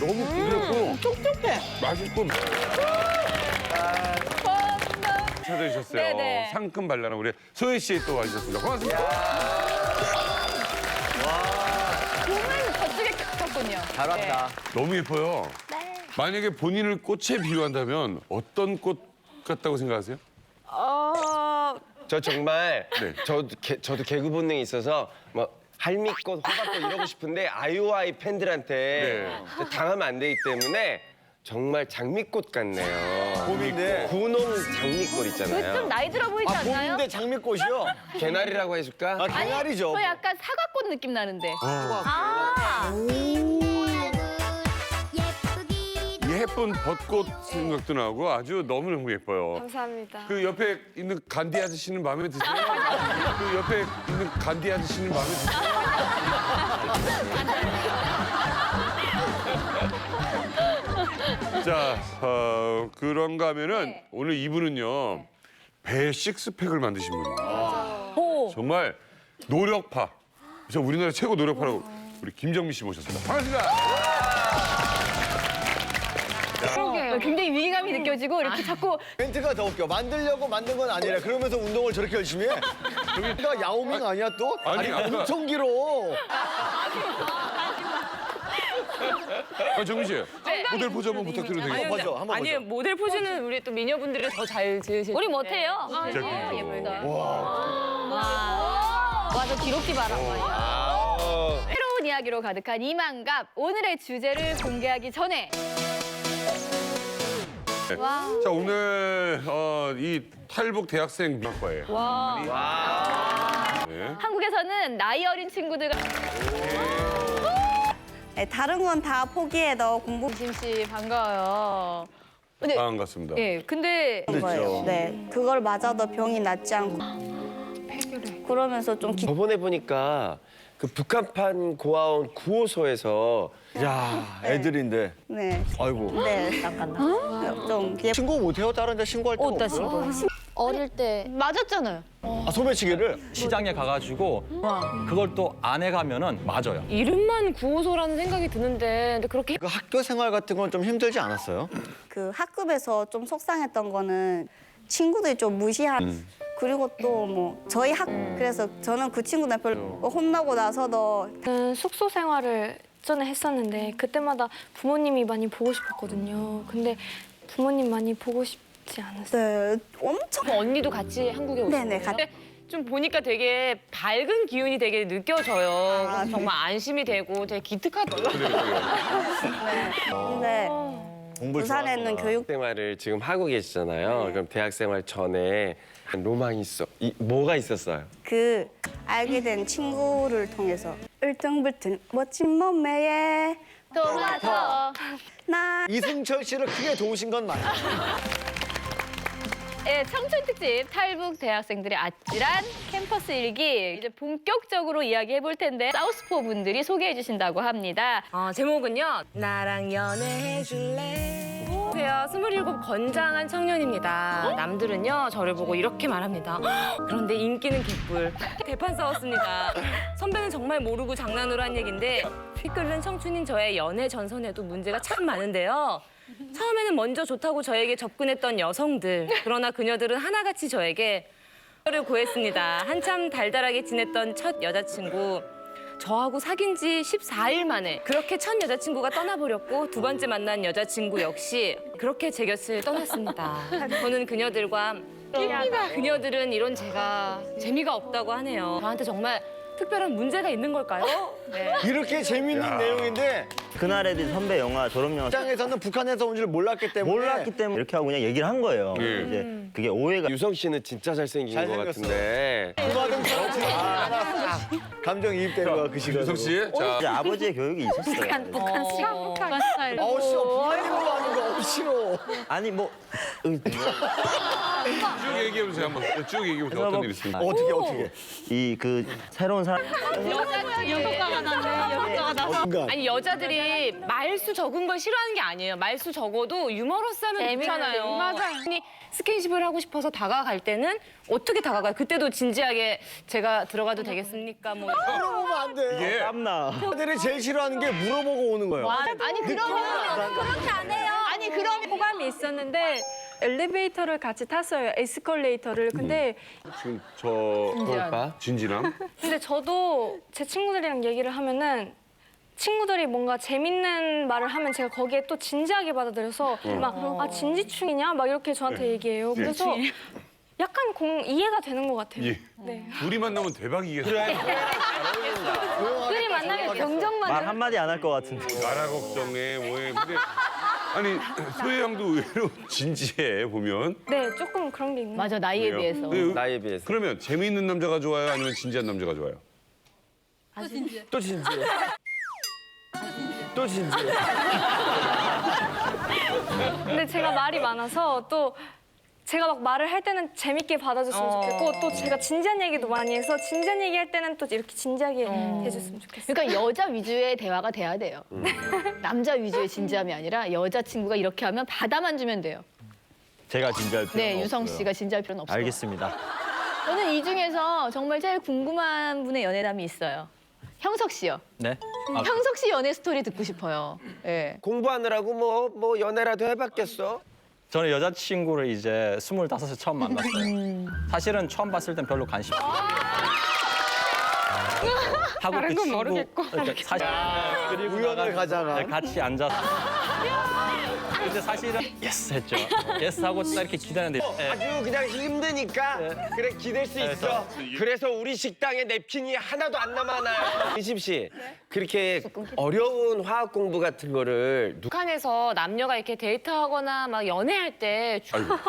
너무 부드럽고 촉촉해. 맛있고. 찾아주셨어요. 네네. 상큼 발랄한 우리 소혜 씨 또 와주셨습니다. 고맙습니다. 봄은 저쪽에 꼈군요. 잘 왔다. 너무 예뻐요. 만약에 본인을 꽃에 비유한다면 어떤 꽃 같다고 생각하세요? 어, 저 정말 네. 저도 개, 저도 개그 본능이 있어서 뭐 할미꽃, 호박꽃 이러고 싶은데 아이오아이 팬들한테 네. 당하면 안 되기 때문에 정말 장미꽃 같네요. 봄인데. 분홍 장미꽃 그 있잖아요. 좀 나이 들어 보이지 아, 않나요? 봄인데 장미꽃이요? 개나리라고 해줄까? 아, 개나리죠. 저 약간 사과꽃 느낌 나는데. 어. 아, 예쁜 벚꽃 생각도 나고 아주 너무너무 예뻐요. 감사합니다. 그 옆에 있는 간디 아저씨는 마음에 드세요? 그 옆에 있는 간디 아저씨는 마음에 드세요? 자, 어, 그런가 하면은 네. 오늘 이분은요 배 식스팩을 만드신 분이에요. 오. 정말 노력파. 저 우리나라 최고 노력파라고 우리 김정민 씨 모셨습니다. 반갑습니다. 어, 굉장히 위기감이 느껴지고 이렇게 자꾸 멘트가 더 웃겨. 만들려고 만든 건 아니라 그러면서 운동을 저렇게 열심히 해? 저기가 야오밍 아니야 또? 아니, 아니, 아까- 엄청 길어. 아, 정민 씨 모델 포즈 한번 부탁드려도 한번 되겠어요? 보죠, 한번 아니요 보죠. 모델 포즈는 우리 또 미녀분들이 더 잘 지으실 우리. 못해요. 자, 그래요. 예쁘다. 와. 와저 기록지 봐라. 아, 새로운 이야기로 가득한 이만갑 오늘의 주제를 공개하기 전에 자 오늘 어, 이 탈북 대학생 문학과예요. 와 네. 한국에서는 나이 어린 친구들과 네, 다른 건 다 포기해도 공부 진심 씨 반가워요. 근데 반갑습니다. 예 근데 그렇죠. 네, 그걸 맞아도 병이 낫지 않고 그러면서 좀 기... 저번에 보니까 그 북한판 고아원 9호소에서 야, 애들인데. 네, 아이고. 네, 좀 예, 신고 못해요? 다른 데 신고할 때 어디다 없어요? 신고? 어릴 때 맞았잖아요. 아, 소매치기를? 시장에 가가지고 그걸 또 안 해가면은 맞아요. 이름만 구호소라는 생각이 드는데 근데 그렇게 그 학교 생활 같은 건 좀 힘들지 않았어요? 그 학급에서 좀 속상했던 거는 친구들이 좀 무시한 그리고 또 뭐 저희 학 그래서 저는 그 친구들 별로 혼나고 나서도 저는 숙소 생활을 전에 했었는데 그때마다 부모님이 많이 보고 싶었거든요. 근데 부모님 많이 보고 싶지 않았어요. 네, 엄청 언니도 같이 한국에 오신 네네, 거예요? 같이. 근데 좀 보니까 되게 밝은 기운이 되게 느껴져요. 아, 그래서 정말 안심이 되고 되게 기특하더라고요. 그래요, 그래요. 근데 공부를 부산에 있는. 교육 생활을 지금 하고 계시잖아요. 그럼 대학 생활 전에 한 로망이 있어. 이, 뭐가 있었어요? 그 알게 된 친구를 통해서 울퉁불퉁 멋진 몸매에 토마토. 나 이승철 씨를 크게 도우신 건 맞아요. 예, 청춘 특집 탈북 대학생들의 아찔한 캠퍼스 일기 이제 본격적으로 이야기해 볼 텐데 사우스포 분들이 소개해 주신다고 합니다. 어, 제목은요. 나랑 연애해줄래? 제가 스물일곱 건장한 청년입니다. 남들은요 저를 보고 이렇게 말합니다. 그런데 인기는 개뿔. 대판 싸웠습니다. 선배는 정말 모르고 장난으로 한 얘긴데 피 끓는 청춘인 저의 연애 전선에도 문제가 참 많은데요. 처음에는 먼저 좋다고 저에게 접근했던 여성들. 그러나 그녀들은 하나같이 저에게 를 구했습니다. 한참 달달하게 지냈던 첫 여자친구. 저하고 사귄 지 14일 만에 그렇게 첫 여자친구가 떠나버렸고 두 번째 만난 여자친구 역시 그렇게 제 곁을 떠났습니다. 저는 그녀들과 그녀들은 이런 제가 재미가 없다고 하네요. 저한테 정말 특별한 문제가 있는 걸까요? 네. 이렇게 재밌는 내용인데 그날에 대해 선배 영화 졸업 영화 시장에서는 북한에서 온 줄 몰랐기 때문에 몰랐기 때문에 이렇게 하고 그냥 얘기를 한 거예요. 예. 이제 그게 오해가 유성 씨는 진짜 잘생긴 것 잘생겼어. 같은데. 음악은 그렇지 않아. 감정 이입된 거야 그 시간에. 유석 씨, 자 이제 아버지의 교육이 있었어요. 북한 스타일. 아우 씨, 북한으로 하는 거 너무 싫어. 아니 뭐 여기 쭉 얘기해 보세요 한번. 쭉 얘기해 보세요. 어떤 일 있습니까? 어떻게 어떻게? 이 그 새로운 사람 여자가 나네. 여자가 나서. 순간. 아니 여자들이 말수 적은 걸 싫어하는 게 아니에요. 말수 적어도 유머러스하면 좋잖아요. 맞아요. 아니, 스킨십을 하고 싶어서 다가갈 때는 어떻게 다가가요? 그때도 진지하게 제가 들어가도 되겠습니까? 뭐 물어보면 안 돼. 이게 땀나. 여자들이 제일 싫어하는 게 물어보고 오는 거예요. 아니 그러면 그렇게 안 해요. 아니 그럼 호감이 있었는데 엘리베이터를 같이 탔어요. 에스컬레이터를. 근데 지금 저 진지남. 근데 저도 제 친구들이랑 얘기를 하면은 친구들이 뭔가 재밌는 말을 하면 제가 거기에 또 진지하게 받아들여서 막 아 진지충이냐 막 이렇게 저한테 얘기해요. 그래서 약간 공 이해가 되는 것 같아요. 예. 네. 둘이 만나면 대박이겠어. 둘이 만나면 경정만 말 한마디 안 할 것 같은데. 나라 걱정해 뭐해. 근데 아니 소혜 양도 의외로 진지해 보면. 네 조금 그런 게 있는. 맞아 나이에 그래요? 비해서. 근데 나이에 비해서. 그러면 재미있는 남자가 좋아요? 아니면 진지한 남자가 좋아요? 또 진지해. 또 진지해. 근데 제가 말이 많아서 또 제가 막 말을 할 때는 재밌게 받아줬으면 좋겠고 또 제가 진지한 얘기도 많이 해서 진지한 얘기 할 때는 또 이렇게 진지하게 해줬으면 좋겠어요. 그러니까 여자 위주의 대화가 돼야 돼요. 남자 위주의 진지함이 아니라 여자 친구가 이렇게 하면 받아만 주면 돼요. 제가 진지할 필요 네, 유성 씨가 진지할 필요는 없어요. 알겠습니다. 저는 이 중에서 정말 제일 궁금한 분의 연애담이 있어요. 형석 씨요. 네. 아, 형석 씨 연애 스토리 듣고 싶어요. 예. 공부하느라고 뭐 뭐 연애라도 해봤겠어? 저는 여자친구를 이제 스물다섯에 처음 만났어요. 사실은 처음 봤을 땐 별로 관심 없어요. 하고 그 친구 그러니까 사실 그리고 우연을 가자가. 네, 같이 앉아서 근데 사실은 예스 했죠. 예스 하고 딱 이렇게 기다렸는데 예, 아주 그냥 힘드니까 그래 기댈 수 있어. 그래서 우리 식당에 냅킨이 하나도 안 남아나요. 이십 씨 그렇게 어려운 화학 공부 같은 거를 누... 북한에서 남녀가 이렇게 데이트하거나 막 연애할 때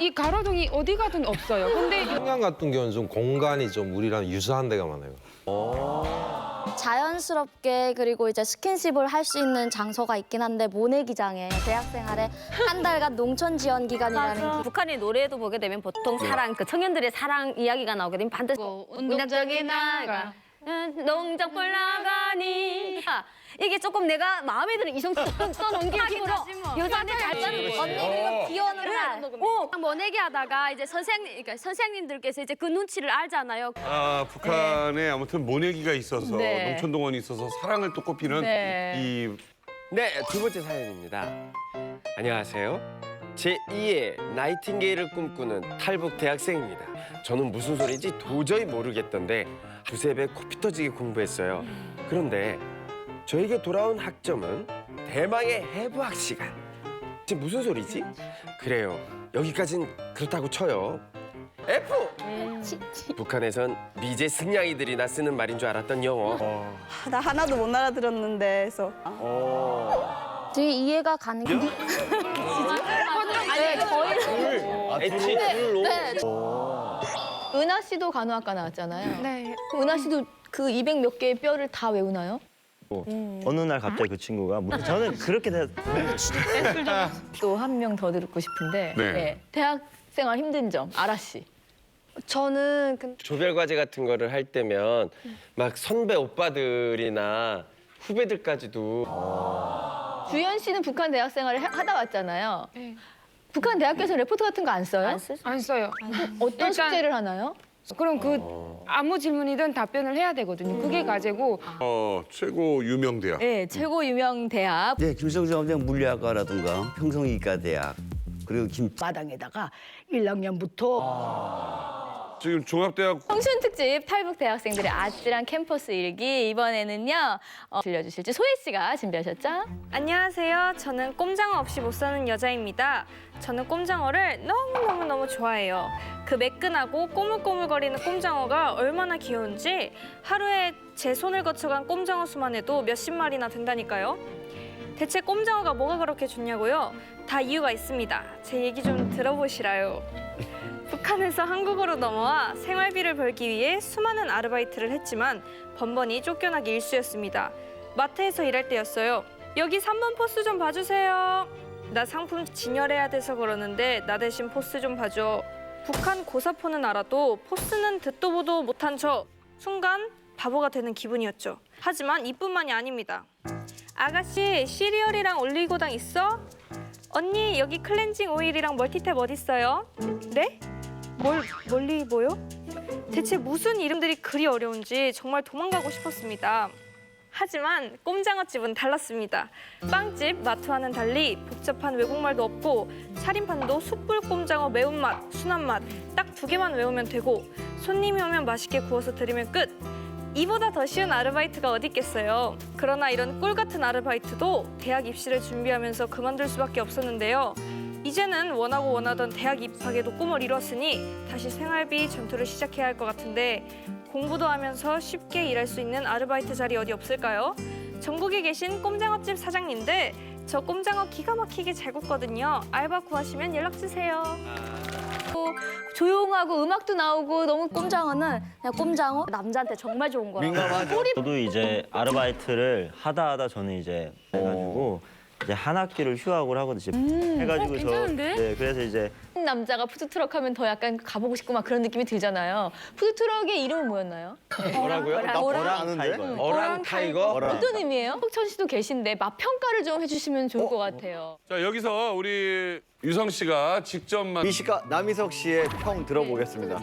이 가로등이 어디 가든 없어요. 근데 평양 같은 경우는 좀 공간이 좀 우리랑 유사한 데가 많아요. 자연스럽게 그리고 이제 스킨십을 할 수 있는 장소가 있긴 한데 모내기장에 대학생활에 한 달간 농촌 지원 기간이라는 기... 북한의 노래도 보게 되면 보통 사랑 그 청년들의 사랑 이야기가 나오게 되면 반드시 나가. 응, 농장 볼 나가니 아, 이게 조금 내가 마음에 드는 이성적 써놓은 게 기분으로 여자한테 잘 짜는 거 언니 그리고 비 오는 날 오, 모내기 하다가 이제 선생님, 그러니까 선생님들께서 이제 그 눈치를 알잖아요. 아 북한에 아무튼 모내기가 있어서 네. 농촌동원이 있어서 사랑을 또 꼽히는 네. 이 네, 두 번째 사연입니다. 안녕하세요. 제2의 나이팅게일을 꿈꾸는 탈북 대학생입니다. 저는 무슨 소리인지 도저히 모르겠던데 두세 배 코피 터지게 공부했어요. 그런데 저에게 돌아온 학점은 대망의 해부학 시간. 지금 무슨 소리지? 그래요. 여기까진 그렇다고 쳐요. F! 북한에선 미제 승냥이들이나 쓰는 말인 줄 알았던 영어. 나 하나도 못 알아들었는데 그래서 되게 이해가 가는 게 아니 저희 엣지. 네. 은하 씨도 간호학과 나왔잖아요. 네. 그럼 은하 씨도 그 200 몇 개의 뼈를 다 외우나요? 어느 날 갑자기 그 친구가 뭐- 저는 그렇게 돼. 또한 명 더 듣고 싶은데 네. 네. 대학 생활 힘든 점 아라 씨. 저는 그 조별 과제 같은 거를 할 때면 막 선배 오빠들이나 후배들까지도 주연 씨는 북한 대학 생활을 해- 하다 왔잖아요. 네. 북한 대학교에서 레포트 같은 거 안 써요? 안 써요. 어떤 일단- 숙제를 하나요? 그럼 그 아무 질문이든 답변을 해야 되거든요. 그게 과제고 어, 최고 유명 대학. 네, 최고 유명 대학 네, 김성정대학 물리학과라든가 평성이과 대학 그리고 김 마당에다가 1학년부터 지금 종합대학 청춘 특집 탈북 대학생들의 아찔한 캠퍼스 일기 이번에는요 어, 들려주실지 소혜 씨가 준비하셨죠? 안녕하세요. 저는 꼼장어 없이 못 사는 여자입니다. 저는 꼼장어를 너무너무너무 좋아해요. 그 매끈하고 꼬물꼬물거리는 꼼장어가 얼마나 귀여운지 하루에 제 손을 거쳐간 꼼장어 수만 해도 몇십 마리나 된다니까요. 대체 꼼장어가 뭐가 그렇게 좋냐고요? 다 이유가 있습니다. 제 얘기 좀 들어보시라요. 북한에서 한국으로 넘어와 생활비를 벌기 위해 수많은 아르바이트를 했지만 번번이 쫓겨나기 일쑤였습니다. 마트에서 일할 때였어요. 여기 3번 포스 좀 봐주세요. 나 상품 진열해야 돼서 그러는데 나 대신 포스 좀 봐줘. 북한 고사포는 알아도 포스는 듣도 보도 못한 저 순간 바보가 되는 기분이었죠. 하지만 이뿐만이 아닙니다. 아가씨 시리얼이랑 올리고당 있어? 언니 여기 클렌징 오일이랑 멀티탭 어딨어요? 네? 뭘 멀리 보여? 대체 무슨 이름들이 그리 어려운지 정말 도망가고 싶었습니다. 하지만 꼼장어집은 달랐습니다. 빵집, 마트와는 달리 복잡한 외국말도 없고 차림판도 숯불 꼼장어 매운맛, 순한맛 딱 두 개만 외우면 되고 손님이 오면 맛있게 구워서 드리면 끝. 이보다 더 쉬운 아르바이트가 어디 있겠어요. 그러나 이런 꿀 같은 아르바이트도 대학 입시를 준비하면서 그만둘 수밖에 없었는데요. 이제는 원하고 원하던 대학 입학에도 꿈을 이뤘으니 다시 생활비 전투를 시작해야 할 것 같은데 공부도 하면서 쉽게 일할 수 있는 아르바이트 자리 어디 없을까요? 전국에 계신 꼼장어집 사장님들 저 꼼장어 기가 막히게 잘 굽거든요. 알바 구하시면 연락 주세요. 조용하고 음악도 나오고 너무 꼼장어는 그냥 꼼장어 남자한테 정말 좋은 거라고. 민감하죠. 저도 이제 아르바이트를 하다 하다 저는 이제 해가지고 이제 한 학기를 휴학을 하거든요. 해가지고 어, 저 괜찮은데? 네, 그래서 이제 남자가 푸드트럭 하면 더 약간 가보고 싶고 막 그런 느낌이 들잖아요. 푸드트럭의 이름은 뭐였나요? 뭐라고요? 나 뭐라 아는데? 타이거요. 어랑 타이거? 어떤 의미예요? 혁천 씨도 계신데 맛 평가를 좀 해주시면 좋을 것 같아요. 자 여기서 우리 유성 씨가 직접 만 미식가 남희석 씨의 평 들어보겠습니다.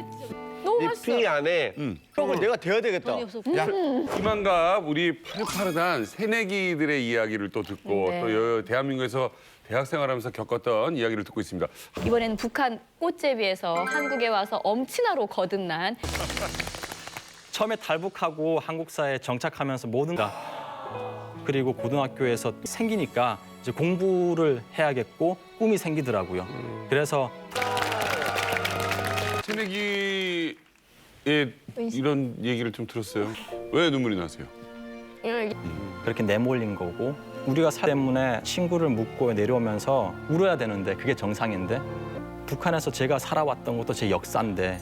너무 이 맛있어. 피 안에 평을 내가 대야 되겠다. 돈이 없어. 야, 희망갑 우리 파릇파릇한 새내기들의 이야기를 또 듣고 네. 또 여- 대한민국에서 대학 생활하면서 겪었던 이야기를 듣고 있습니다. 이번에는 북한 꽃제비에서 한국에 와서 엄친아로 거듭난 처음에 탈북하고 한국 사회에 정착하면서 모든 가 그리고 고등학교에서 생기니까 이제 공부를 해야겠고 꿈이 생기더라고요. 그래서 새내기 의 이런 얘기를 좀 들었어요. 왜 눈물이 나세요? 그렇게 내몰린 거고 우리가 사 때문에 친구를 묻고 내려오면서 울어야 되는데 그게 정상인데 북한에서 제가 살아왔던 것도 제 역사인데